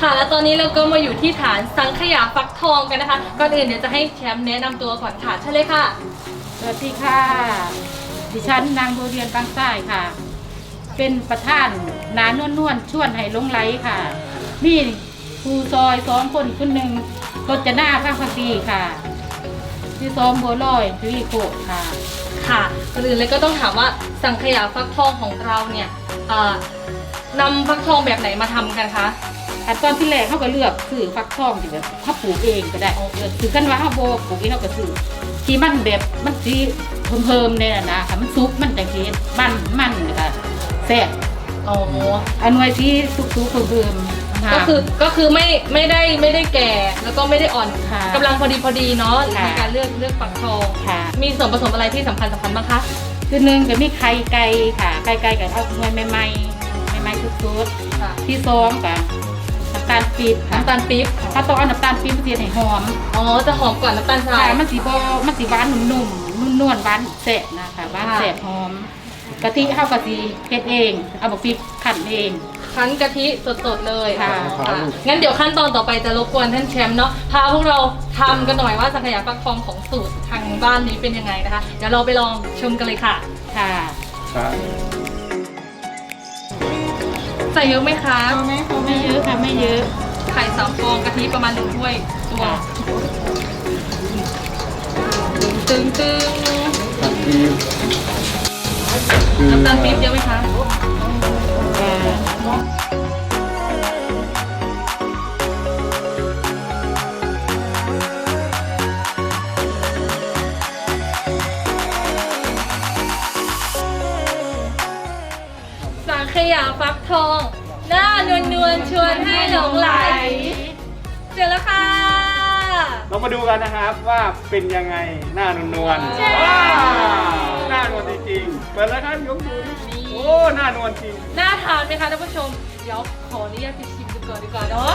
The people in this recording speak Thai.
ค่ะ แล้วตอนนี้เราก็มาอยู่ที่ฐานสังขยาฟักทองกันนะคะ ก่อนอื่นเดี๋ยวจะให้แชมป์แนะนำตัวก่อนค่ะเชิญเลยค่ะ สวัสดีค่ะ ดิฉันนางบัวเรียนบางซ้ายค่ะ เป็นประธานนานวลนวลๆชวนให้หลงไหลค่ะ มีครูซอยสองคนคนหนึ่งรจนาภาคพักดีค่ะที่สองบัวลอยจุลีโกะค่ะ ค่ะก่อนอื่นเลยก็ต้องถามว่าสังขยาฟักทองของเราเนี่ยเอ่อนำฟักทองแบบไหนมาทำกันคะ อันตอนที่แรกเขาก็เลือกซื้อฟักทองที่แบบเขาปลูกเองก็ได้เออถือกันว่าเขาโบปลูกเองเขาก็ซื้อที่มันแบบมันสีเพิ่มๆเนี่ยนะค่ะมันซุปมันจังสีมันมันนะคะแซ่บอ๋ออันไว้ที่ซุปๆเพิ่มๆนะคะก็คือก็คือไม่ไม่ได้ไม่ได้แก่แล้วก็ไม่ได้อ่อนค่ะกำลังพอดีพอดีเนาะค่ะในการเลือกเลือกฟักทองค่ะมีส่วนผสมอะไรที่สำคัญสำคัญบ้างคะคือหนึ่งก็มีไข่ไก่ค่ะไก่ไก่กับเอาหน่วยใหม่ๆใหม่ๆสุดค่ะๆที่สองกับน้ำตาลปี๊บค่ะน้ำตาลปี๊บถ้าต้องเอาน้ำตาลปี๊บมาเสียให้หอมอ๋อจะหอมกว่าน้ำตาลทราค่ะยมันสีบมันสีหวานนุ่มๆนุ่นวลๆหวานแสบนะคะหวานค่ะแสบหอมกะทิเข้ากะทิเฮ็ดเอง เอาบอกปี๊บขันเอง คั้นกะทิสดๆเลยค่ะ ค่ะ งั้นเดี๋ยวขั้นตอนต่อไปจะรบกวนท่านแชมป์เนาะพาพวกเราทำกันหน่อยว่าสังขยาฟักทองของสูตรทางบ้านนี้เป็นยังไงนะคะ เดี๋ยวเราไปลองชมกันเลยค่ะ ค่ะ ครับ ใส่เยอะไหมคะไม่เยอะค่ะไม่เยอะไข่สามฟองกะทิประมาณหนึ่งถ้วยตวงตึงตึงผัดดีคือน้ำตาลปี๊บเยอะไหมคะค่ะ สังขยาฟักทอง หน้านวลนวลๆชวนให้หลงไหล เจอแล้วค่ะ เรามาดูกันนะครับว่าเป็นยังไงหน้านวลใช่ๆว้าวหน้านวลจริงๆเปิดแล้วครับยกดูดิโอ้หน้านวลจริง น่าทานไหมคะท่านผู้ชม เดี๋ยวขออนุญาตไปชิมดูก่อนดีกว่าเนาะ